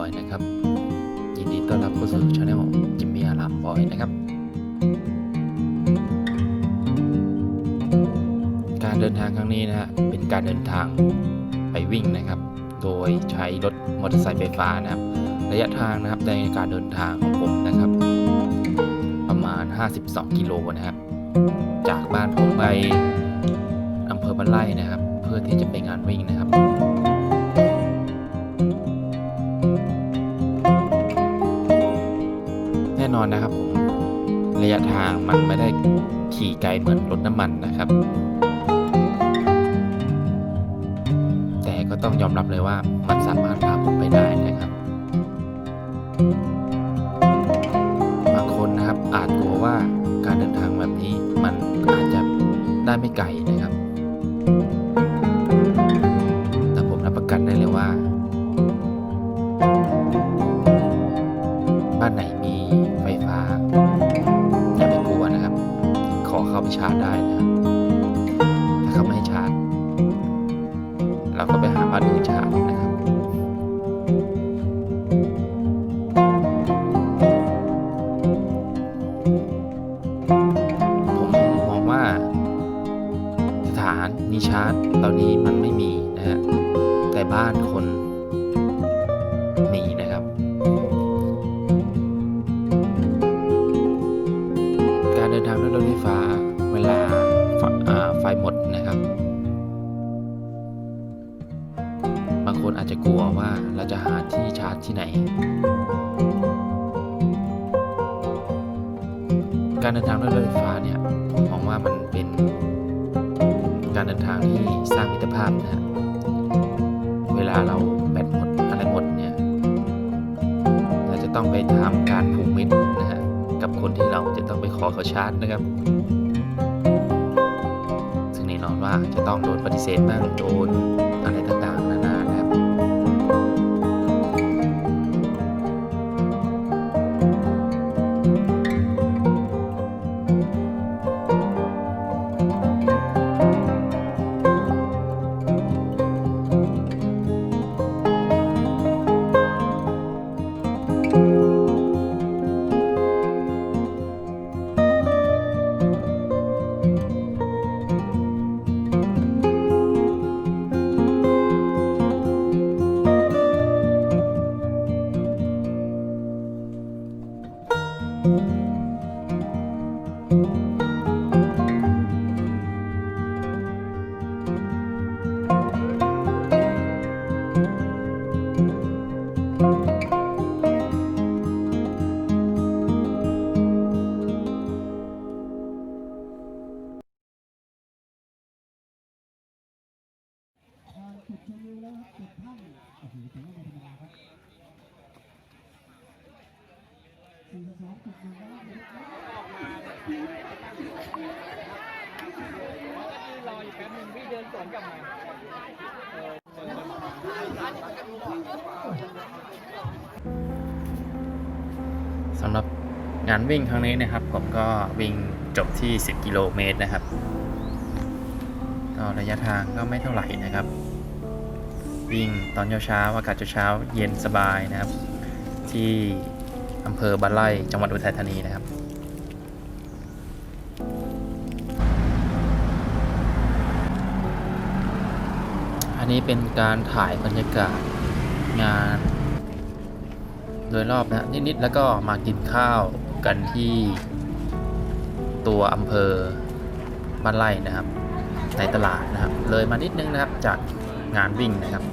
อยนะครับ ยินดีต้อนรับเข้าสู่ช anel จิมมี่อารัมบอยนะครับ การเดินทางครั้งนี้นะฮะเป็นการเดินทางไปวิ่งนะครับ โดยใช้รถมอเตอร์ไซค์ไฟฟ้านะครับ ระยะทางนะครับในการเดินทางของผมนะครับ ประมาณ 52 กิโลนะครับ จากบ้านผมไปอำเภอบ้านไร่นะครับ เพื่อที่จะไปงานวิ่งนะครับ อนนะครับผมระยะทางมันไม่ได้ขี่ไกลเหมือนรถน้ำมันนะครับ แต่ก็ต้องยอมรับเลยว่ามันสามารถพาผมไปได้นะครับ บางคนนะครับอาจกลัวว่าการเดินทางแบบนี้มันอาจจะได้ไม่ไกลนะครับ ช การเดินทางด้วยรถไฟฟ้าเนี่ยผมมองว่ามันเป็นการเดินทางที่สร้างมิตรภาพนะฮะเวลาเราแบตหมดอะไรหมดเนี่ยเราจะต้องไปทำการผูกมิตรนะฮะกับคนที่เราจะต้องไปขอเขาชาร์จนะครับซึ่งแน่นอนว่าจะต้องโดนปฏิเสธบ้างโดน รออยู่แป๊บนึงพี่เดินสวนกลับมาเออสำหรับงานวิ่งครั้งนี้นะครับ ผมก็วิ่งจบที่ 10 กิโลเมตรนะครับ ก็ระยะทางก็ไม่เท่าไหร่นะครับ วิ่งตอนเช้าๆอากาศเช้าเย็นสบายนะครับ ที่ อำเภอบ้านไร่จังหวัดอุทัยธานีนะครับ อันนี้เป็นการถ่ายบรรยากาศงาน โดยรอบนะฮะนิดๆแล้วก็มากินข้าวกันที่ตัวอำเภอบ้านไร่นะครับ ในตลาดนะครับ เลยมานิดนึงนะครับจากงานวิ่งนะครับ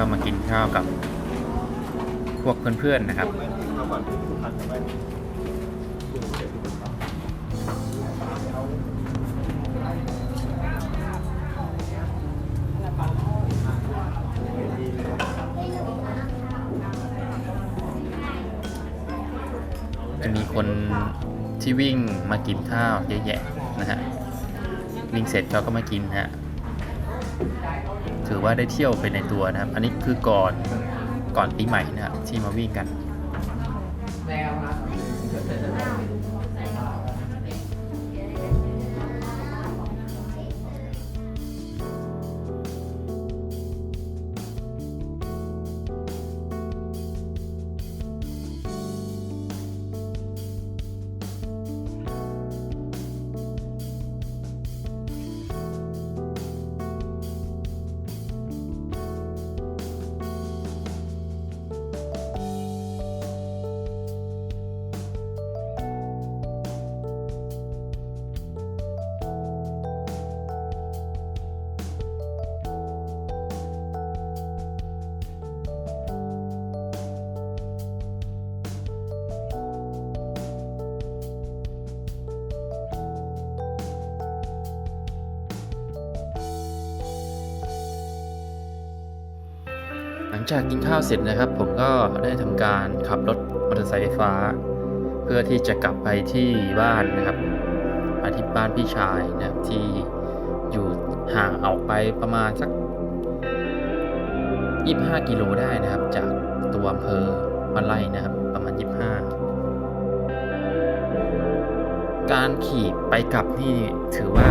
ก็มากินข้าวกับพวกเพื่อนๆนะครับจะมีคนที่วิ่งมากินข้าวเยอะแยะนะฮะวิ่งเสร็จเขาก็มากินฮะ ถือว่าได้เที่ยวไปในตัวนะครับ อันนี้คือก่อนก่อนปีใหม่นะครับที่มาวิ่งกัน จากกินข้าวเสร็จนะครับ ผมก็ได้ทำการขับรถมอเตอร์ไซค์ไฟฟ้า เพื่อที่จะกลับไปที่บ้านนะครับไปที่บ้านพี่ชายนะครับที่อยู่ห่างออกไปประมาณสัก 25 กิโลได้นะครับ จากตัวอำเภอบ้าไร่นะครับ ประมาณ 25 การขี่ไปกลับนี่ถือว่า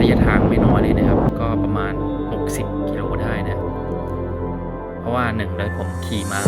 ระยะทางไม่น้อยเลยนะครับ หนึ่งเลยผมขี่มา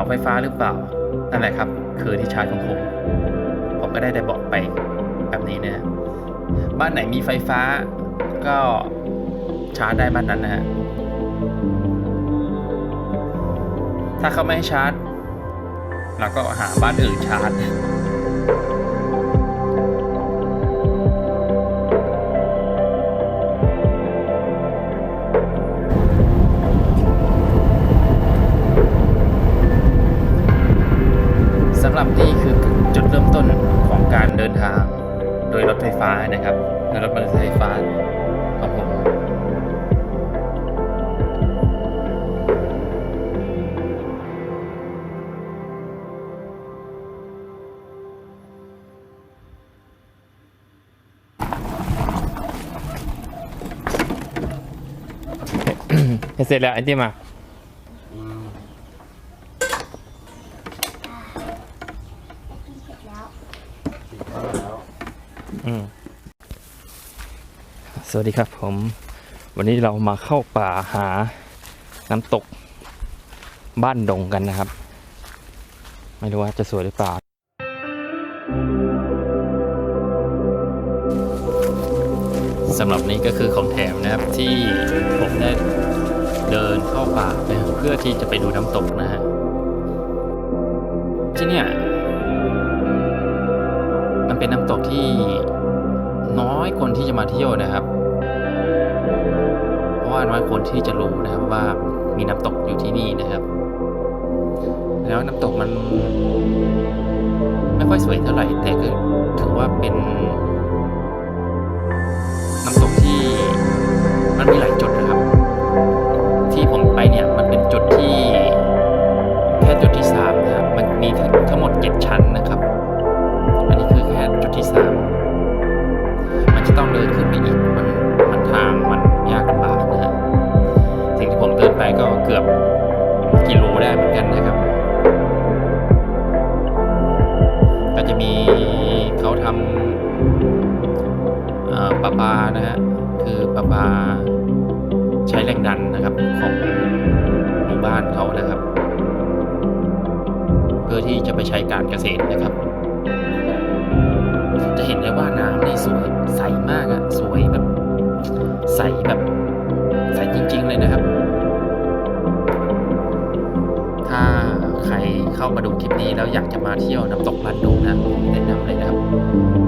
าไฟฟ้าหรือเปล่า นั่นแหละครับ คือที่ชาร์จของผม ผมก็ได้ได้บอกไปแบบนี้นะฮะบ้านไหนมีไฟฟ้าก็ชาร์จได้บ้านนั้นนะฮะ ถ้าเขาไม่ให้ชาร์จเราก็หาบ้านอื่นชาร์จ เสร็จแล้วไอ้ที่มาอืมสวัสดีครับผม วันนี้เรามาเข้าป่าหาน้ำตกบ้านดงกันนะครับ ไม่รู้ว่าจะสวยหรือเปล่าสำหรับนี้ก็คือของแถมนะครับที่ผมได้ เดินเข้าป่าไปเพื่อที่จะไปดูน้ำตกนะฮะที่เนี่ยมันเป็นน้ำตกที่น้อยคนที่จะมาเที่ยวนะครับ เพราะว่าน้อยคนที่จะรู้นะครับว่ามีน้ำตกอยู่ที่นี่นะครับ แล้วน้ำตกมันไม่ค่อยสวยเท่าไหร่แต่ก็ถือว่าเป็นน้ำตกที่มันมีหลายจุด ที่ผมไปเนี่ยมันเป็นจุดที่แค่จุดที่สามนะครับมันมีทั้งทั้งหมดเจ็ดชั้นนะครับ อันนี้คือแค่จุดที่สามมันจะต้องเดินขึ้นไปอีกมันมันทางมันยากลำบากนะฮะสิ่งที่ผมเดินไปก็เกือบ ใช้แรงดันนะครับของหมู่บ้านเขานะครับ เพื่อที่จะไปใช้การเกษตรนะครับ จะเห็นได้ว่าน้ำนี่สวยใสมากอะสวยแบบใสแบบใสจริง ๆ เลยนะครับ ถ้าใครเข้ามาดูคลิปนี้แล้วอยากจะมาเที่ยวน้ำตกบ้านดุงนะแนะนำเลยนะครับ